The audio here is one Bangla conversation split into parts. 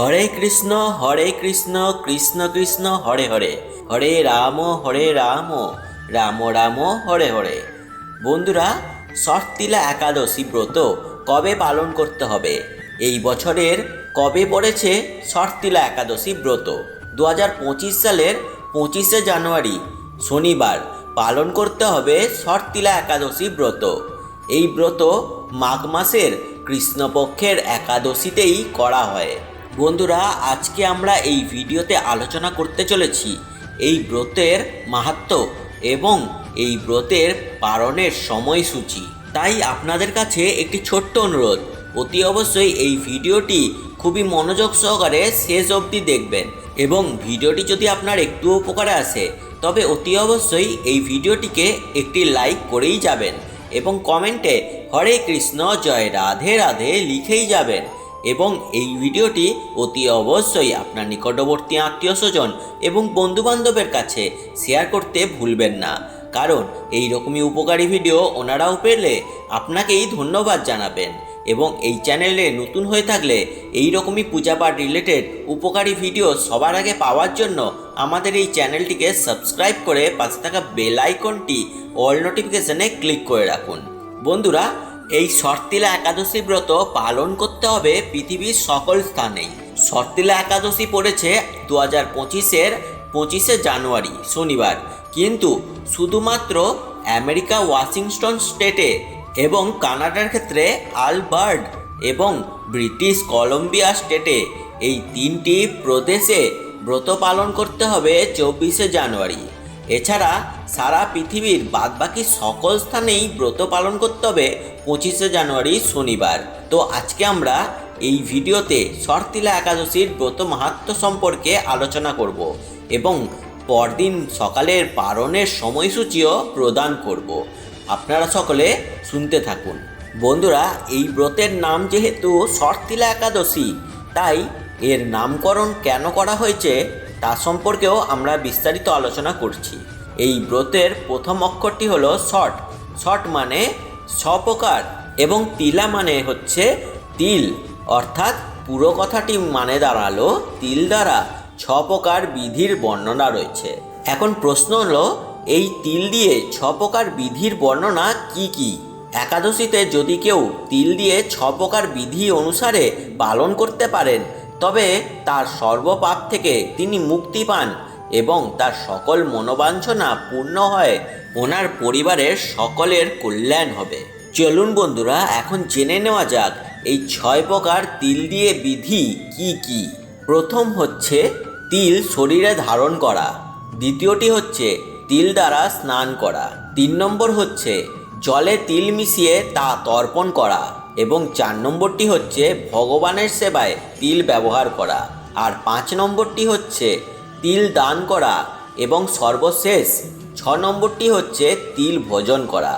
হরে কৃষ্ণ হরে কৃষ্ণ কৃষ্ণ কৃষ্ণ, হরে হরে। হরে রাম হরে রাম রাম রাম, হরে হরে। বন্ধুরা ষটতিলা একাদশী ব্রত কবে পালন করতে হবে? এই বছরের কবে পড়েছে ষটতিলা একাদশী ব্রত? দু হাজার পঁচিশ সালের পঁচিশে জানুয়ারি, শনিবার পালন করতে হবে ষটতিলা একাদশী ব্রত। এই ব্রত মাঘ মাসের কৃষ্ণপক্ষের একাদশীতেই করা হয়। বন্ধুরা, আজকে আমরা এই ভিডিওতে আলোচনা করতে চলেছি এই ব্রতের মাহাত্ম্য এবং এই ব্রতের পালনের সময়সূচি। তাই আপনাদের কাছে একটি ছোট্ট অনুরোধ, অতি অবশ্যই এই ভিডিওটি খুবই মনোযোগ সহকারে শেষ অবধি দেখবেন এবং ভিডিওটি যদি আপনার একটু উপকারে আসে, তবে অতি অবশ্যই এই ভিডিওটিকে একটি লাইক করেই যাবেন এবং কমেন্টে হরে কৃষ্ণ, জয় রাধে রাধে লিখেই যাবেন। এবং এই ভিডিওটি অতি অবশ্যই আপনার নিকটবর্তী আত্মীয় স্বজন এবং বন্ধুবান্ধবের কাছে শেয়ার করতে ভুলবেন না। কারণ এই রকমই উপকারী ভিডিও ওনারাও পেলে আপনাকেই ধন্যবাদ জানাবেন এবং এই চ্যানেলে নতুন হয়ে থাকলে এই রকমই পূজাপাঠ রিলেটেড উপকারী ভিডিও সবার আগে পাওয়ার জন্য আমাদের এই চ্যানেলটিকে সাবস্ক্রাইব করে পাশে থাকা বেল আইকনটি অল নোটিফিকেশনে ক্লিক করে রাখুন। বন্ধুরা এই শর্তিলা একাদশী ব্রত পালন করতে হবে পৃথিবীর সকল স্থানেই। শর্তিলা একাদশী পড়েছে দু হাজার পঁচিশের পঁচিশে জানুয়ারি, শনিবার। কিন্তু শুধুমাত্র আমেরিকা, ওয়াশিংটন স্টেটে এবং কানাডার ক্ষেত্রে আলবার্ট এবং ব্রিটিশ কলম্বিয়া স্টেটে এই তিনটি প্রদেশে ব্রত পালন করতে হবে চব্বিশে জানুয়ারি। এছাড়া সারা পৃথিবীর বাদবাকি সকল স্থানেই ব্রত পালন করতে হবে পঁচিশে জানুয়ারি শনিবার। তো আজকে আমরা এই ভিডিওতে শর্তিলা একাদশীর ব্রত মাহাত্ম সম্পর্কে আলোচনা করব এবং পরদিন সকালের পালনের সময়সূচিও প্রদান করব। আপনারা সকলে শুনতে থাকুন। বন্ধুরা, এই ব্রতের নাম যেহেতু শর্তিলা একাদশী, তাই এর নামকরণ কেন করা হয়েছে তা সম্পর্কেও আমরা বিস্তারিত আলোচনা করছি। এই ব্রতের প্রথম অক্ষরটি হলো শট। শট মানে স্বপ্রকার এবং তিলা মানে হচ্ছে তিল। অর্থাৎ পুরো কথাটি মানে দাঁড়াল তিল দ্বারা। ছ প্রকার বিধির বর্ণনা রয়েছে। এখন প্রশ্ন হলো, এই তিল দিয়ে ছ প্রকার বিধির বর্ণনা কি কি? একাদশীতে যদি কেউ তিল দিয়ে ছ প্রকার বিধি অনুসারে পালন করতে পারেন তবে তার সর্বপাপ থেকে তিনি মুক্তি পান এবং তার সকল মনোবাঞ্ছনা পূর্ণ হয়, ওনার পরিবারের সকলের কল্যাণ হবে। চলুন বন্ধুরা, এখন জেনে নেওয়া যাক, এই ছয় প্রকার তিল দিয়ে বিধি কি কি? প্রথম হচ্ছে তিল শরীরে ধারণ করা। দ্বিতীয়টি হচ্ছে তিল দ্বারা স্নান করা। তিন নম্বর হচ্ছে জলে তিল মিশিয়ে তা তর্পণ করা। এবং চার নম্বরটি হচ্ছে ভগবানের সেবায় তিল ব্যবহার করা। আর পাঁচ নম্বরটি হচ্ছে তিল দান করা এবং সর্বশেষ ছ নম্বরটি হচ্ছে তিল ভোজন করা।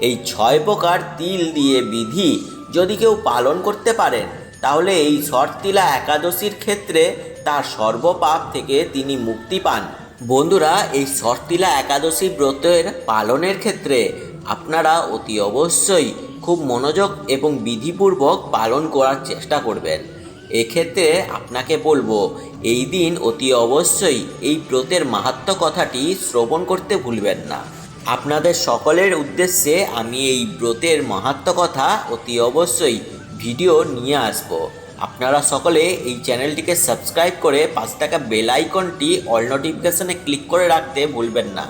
এই ছয় প্রকার তিল দিয়ে বিধি যদি কেউ পালন করতে পারেন, তাহলে এই শর্তিলা একাদশীর ক্ষেত্রে তার সর্বপাপ থেকে তিনি মুক্তি পান। বন্ধুরা, এই শর্তিলা একাদশী ব্রতের পালনের ক্ষেত্রে আপনারা অতি অবশ্যই খুব মনোযোগ এবং বিধিপূর্বক পালন করার চেষ্টা করবেন। এক্ষেত্রে আপনাকে বলব, এই দিন অতি অবশ্যই এই ব্রতের মাহাত্ম কথাটি শ্রবণ করতে ভুলবেন না। আপনাদের সকলের উদ্দেশ্যে আমি এই ব্রতের মাহাত্ম কথা অতি অবশ্যই ভিডিও নিয়ে আসব। আপনারা সকলে এই চ্যানেলটিকে সাবস্ক্রাইব করে পাঁচ টাকা বেল আইকনটি অল নোটিফিকেশনে ক্লিক করে রাখতে ভুলবেন না।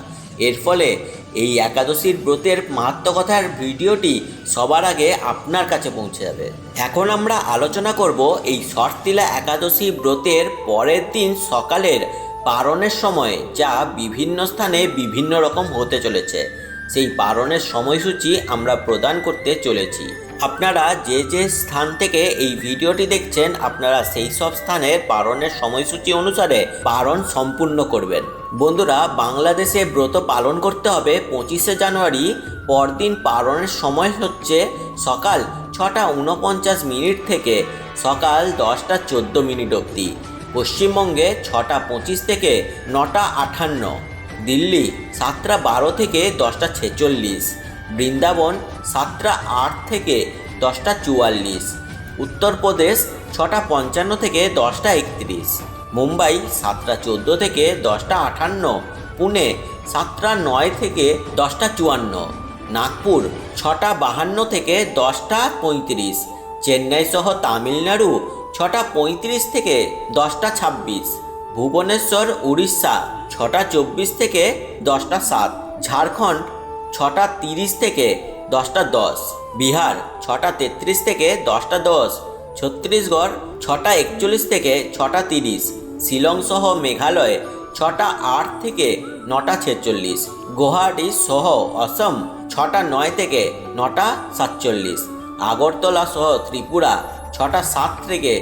এর ফলে এই একাদশীর ব্রতের মাহাত্মকথার ভিডিওটি সবার আগে আপনার কাছে পৌঁছে যাবে। এখন আমরা আলোচনা করব এই শর্তিলা একাদশী ব্রতের পরের দিন সকালের পারণের সময়, যা বিভিন্ন স্থানে বিভিন্ন রকম হতে চলেছে। সেই পারণের সময়সূচি আমরা প্রদান করতে চলেছি। আপনারা যে যে স্থান থেকে এই ভিডিওটি দেখছেন, আপনারা সেই সব স্থানের পারণের সময়সূচি অনুসারে পারণ সম্পূর্ণ করবেন। বন্ধুরা, বাংলাদেশে ব্রত পালন করতে হবে পঁচিশে জানুয়ারি। পরদিন পালনের সময় হচ্ছে সকাল ছটা উনপঞ্চাশ মিনিট থেকে সকাল দশটা চোদ্দ মিনিট অবধি। পশ্চিমবঙ্গে ছটা পঁচিশ থেকে নটা আটান্ন দিল্লি সাতটা বারো থেকে দশটা ছেচল্লিশ। বৃন্দাবন সাতটা আট থেকে দশটা চুয়াল্লিশ। উত্তরপ্রদেশ ছটা পঞ্চান্ন থেকে দশটা একত্রিশ। মুম্বাই সাতটা চোদ্দ থেকে দশটা আটান্ন পুনে সাতটা নয় থেকে দশটা চুয়ান্ন। নাগপুর ছটা বাহান্ন থেকে দশটা পঁয়ত্রিশ। চেন্নাই সহ তামিলনাড়ু ছটা পঁয়ত্রিশ থেকে দশটা ছাব্বিশ। ভুবনেশ্বর, উড়িষ্যা ছটা চব্বিশ থেকে দশটা সাত। ঝাড়খণ্ড ছটা তিরিশ থেকে দশটা দশ। বিহার ছটা তেত্রিশ থেকে দশটা দশ। ছত্তিশগড় ছটা একচল্লিশ থেকে ছটা তিরিশ। শিলং সহ মেঘালয় ছটা আট থেকে নটা ছেচল্লিশ। গুয়াহাটি সহ অসম ছটা নয় থেকে নটা সাতচল্লিশ। আগরতলা সহ ত্রিপুরা ছটা সাত থেকে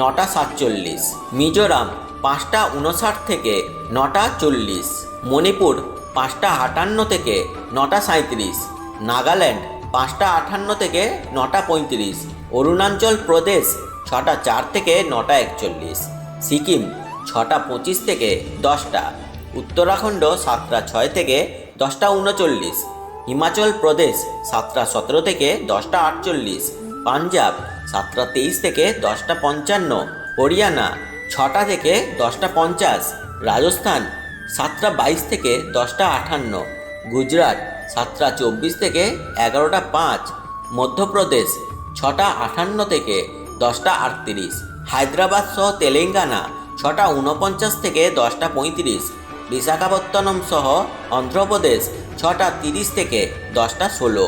নটা সাতচল্লিশ। মিজোরাম পাঁচটা উনষাট থেকে নটা চল্লিশ। মণিপুর পাঁচটা আটান্ন থেকে নটা সাঁত্রিশ নাগাল্যান্ড, পাঁচটা আটান্ন থেকে নটা পঁয়ত্রিশ। অরুণাচল প্রদেশ, ছটা চার থেকে নটা একচল্লিশ। সিকিম, ছটা পঁচিশ থেকে দশটা। উত্তরাখণ্ড, সাতটা ছয় থেকে দশটা উনচল্লিশ। হিমাচল প্রদেশ, সাতটা সতেরো থেকে দশটা আটচল্লিশ। পাঞ্জাব, সাতটা তেইশ থেকে দশটা পঞ্চান্ন। হরিয়ানা, ছটা থেকে দশটা পঞ্চাশ। রাজস্থান, সাতটা বাইশ থেকে দশটা আটান্ন গুজরাট সাতটা চব্বিশ থেকে এগারোটা পাঁচ, মধ্যপ্রদেশ ছটা আটান্ন থেকে দশটা আটত্রিশ, হায়দ্রাবাদ সহ তেলেঙ্গানা ছটা উনপঞ্চাশ থেকে দশটা পঁয়ত্রিশ, বিশাখাপত্তনম সহ অন্ধ্রপ্রদেশ ছটা তিরিশ থেকে দশটা ষোলো,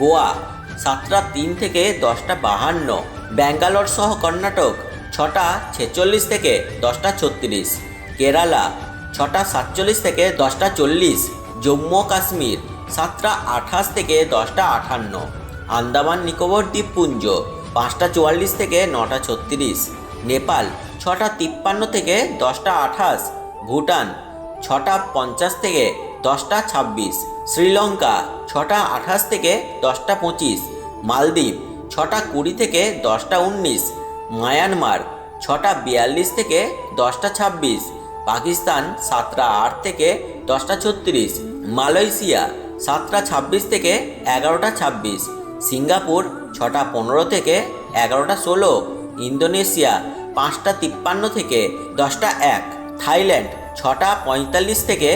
গোয়া সাতটা তিন থেকে দশটা বাহান্ন, ব্যাঙ্গালোর সহ কর্ণাটক ছটা ছেচল্লিশ থেকে দশটা ছত্রিশ, কেরালা ছটা সাতচল্লিশ থেকে দশটা চল্লিশ, জম্মু কাশ্মীর সাতটা আঠাশ থেকে দশটা আটান্ন আন্দামান, নিকোবর দ্বীপপুঞ্জ, পাঁচটা চুয়াল্লিশ থেকে নটা ছত্রিশ। নেপাল, ছটা তিপ্পান্ন থেকে দশটা আঠাশ। ভুটান, ছটা পঞ্চাশ থেকে দশটা ছাব্বিশ। শ্রীলঙ্কা, ছটা আঠাশ থেকে দশটা পঁচিশ। মালদ্বীপ, ছটা কুড়ি থেকে দশটা উনিশ। মায়ানমার, ছটা বিয়াল্লিশ থেকে দশটা ছাব্বিশ। পাকিস্তান, সাতটা আট থেকে দশটা ছত্রিশ। মালয়েশিয়া সাতটা ছাব্বিশ থেকে এগারোটা ছাব্বিশ। সিঙ্গাপুর ছটা পনেরো থেকে এগারোটা ষোলো। ইন্দোনেশিয়া পাঁচটা তিপ্পান্ন থেকে দশটা এক। থাইল্যান্ড ছটা পঁয়তাল্লিশ থেকে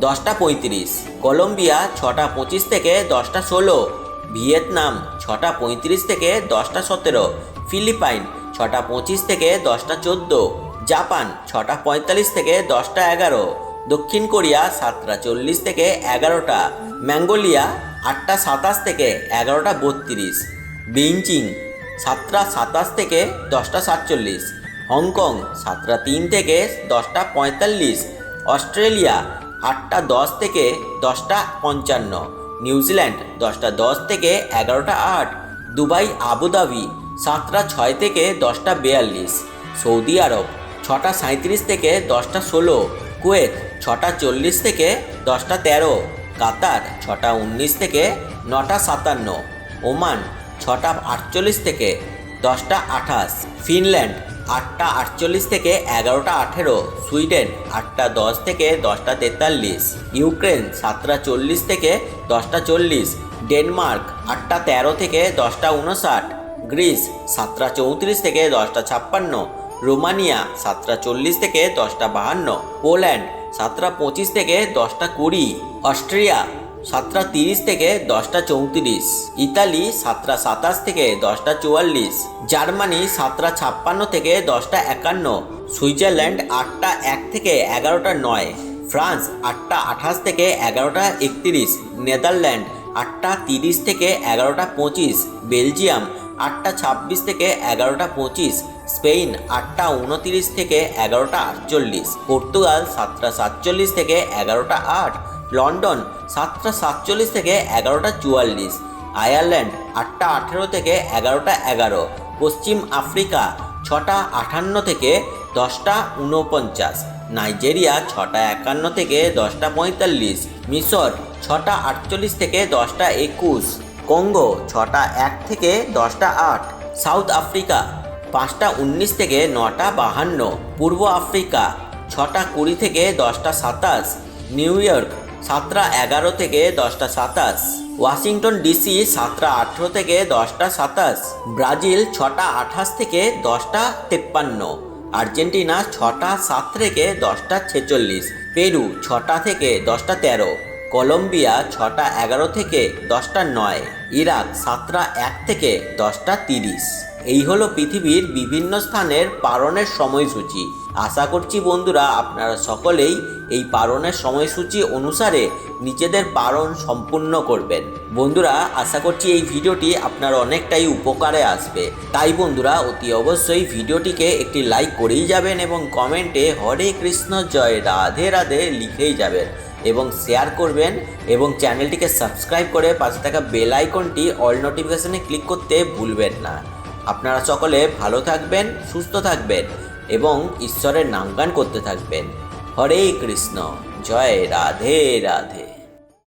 দশটা পঁয়ত্রিশ। কলম্বিয়া ছটা পঁচিশ থেকে দশটা ষোলো। ভিয়েতনাম ছটা পঁয়ত্রিশ থেকে দশটা সতেরো। ফিলিপাইন ছটা পঁচিশ থেকে দশটা চোদ্দ। জাপান ছটা পঁয়তাল্লিশ থেকে দশটা এগারো। দক্ষিণ কোরিয়া সাতটা চল্লিশ থেকে এগারোটা ম্যাঙ্গোলিয়া আটটা সাতাশ থেকে এগারোটা বত্রিশ, বেইজিং সাতটা সাতাশ থেকে দশটা সাতচল্লিশ, হংকং সাতটা তিন থেকে দশটা পঁয়তাল্লিশ, অস্ট্রেলিয়া আটটা দশ থেকে দশটা পঞ্চান্ন নিউজিল্যান্ড দশটা দশ থেকে এগারোটা আট, দুবাই আবুধাবি সাতটা ছয় থেকে দশটা বিয়াল্লিশ, সৌদি আরব ছটা সাঁত্রিশ থেকে দশটা ষোলো কুয়েত, ছটা চল্লিশ থেকে দশটা তেরো, কাতার, ছটা উনিশ থেকে নটা সাতান্ন, ওমান, ছটা আটচল্লিশ থেকে দশটা আঠাশ, ফিনল্যান্ড, আটটা আটচল্লিশ থেকে এগারোটা আঠেরো, সুইডেন, আটটা দশ থেকে দশটা তেতাল্লিশ, ইউক্রেন, সাতটা চল্লিশ থেকে দশটা চল্লিশ, ডেনমার্ক, আটটা তেরো থেকে দশটা উনষাট, গ্রিস, সাতটা চৌত্রিশ থেকে দশটা ছাপ্পান্ন রোমানিয়া, সাতটা চল্লিশ থেকে দশটা বাহান্ন। পোল্যান্ড, সাতটা পঁচিশ থেকে দশটা কুড়ি। অস্ট্রিয়া, সাতটা তিরিশ থেকে দশটা চৌত্রিশ। ইতালি, সাতটা সাতাশ থেকে দশটা চুয়াল্লিশ। জার্মানি, সাতটা ছাপ্পান্ন থেকে দশটা একান্ন। সুইজারল্যান্ড, আটটা এক থেকে এগারোটা নয়। ফ্রান্স, আটটা আঠাশ থেকে এগারোটা একত্রিশ। নেদারল্যান্ড, আটটা তিরিশ থেকে এগারোটা পঁচিশ। বেলজিয়াম আটটা ছাব্বিশ থেকে এগারোটা পঁচিশ স্পেন আটটা উনতিরিশ থেকে এগারোটা আটচল্লিশ, পর্তুগাল সাতটা সাতচল্লিশ থেকে এগারোটা আট, লন্ডন সাতটা সাতচল্লিশ থেকে এগারোটা চুয়াল্লিশ, আয়ারল্যান্ড আটটা আঠেরো থেকে এগারোটা এগারো, পশ্চিম আফ্রিকা ছটা আটান্ন থেকে দশটা উনপঞ্চাশ নাইজেরিয়া ছটা একান্ন থেকে দশটা পঁয়তাল্লিশ, মিশর ছটা আটচল্লিশ থেকে দশটা একুশ। কঙ্গো ছটা এক থেকে দশটা আট, সাউথ আফ্রিকা পাঁচটা উনিশ থেকে নটা বাহান্ন, পূর্ব আফ্রিকা ছটা কুড়ি থেকে দশটা সাতাশ, নিউ ইয়র্ক সাতটা এগারো থেকে দশটা সাতাশ, ওয়াশিংটন ডিসি সাতটা আঠেরো থেকে দশটা সাতাশ, ব্রাজিল ছটা আঠাশ থেকে দশটা তেপ্পান্ন, আর্জেন্টিনা ছটা সাত থেকে দশটা ছেচল্লিশ, পেরু ছটা থেকে দশটা তেরো। কলম্বিয়া ছটা এগারো থেকে দশটা নয়, ইরাক সাতটা এক থেকে দশটা তিরিশ। এই হলো পৃথিবীর বিভিন্ন স্থানের পালনের সময়সূচি। আশা করছি বন্ধুরা আপনারা সকলেই এই পালনের সময়সূচি অনুসারে নিজেদের পালন সম্পূর্ণ করবেন। বন্ধুরা, আশা করছি এই ভিডিওটি আপনার অনেকটাই উপকারে আসবে। তাই বন্ধুরা, অতি অবশ্যই ভিডিওটিকে একটি লাইক করেই যাবেন এবং কমেন্টে হরে কৃষ্ণ, জয় রাধে রাধে লিখেই যাবেন। এবং শেয়ার করবেন এবং চ্যানেলটিকে সাবস্ক্রাইব করে পাশে থাকা বেল আইকনটি অল নোটিফিকেশানে ক্লিক করতে ভুলবেন না। আপনারা সকলে ভালো থাকবেন, সুস্থ থাকবেন এবং ঈশ্বরের নামগান করতে থাকবেন। হরে কৃষ্ণ, জয় রাধে রাধে।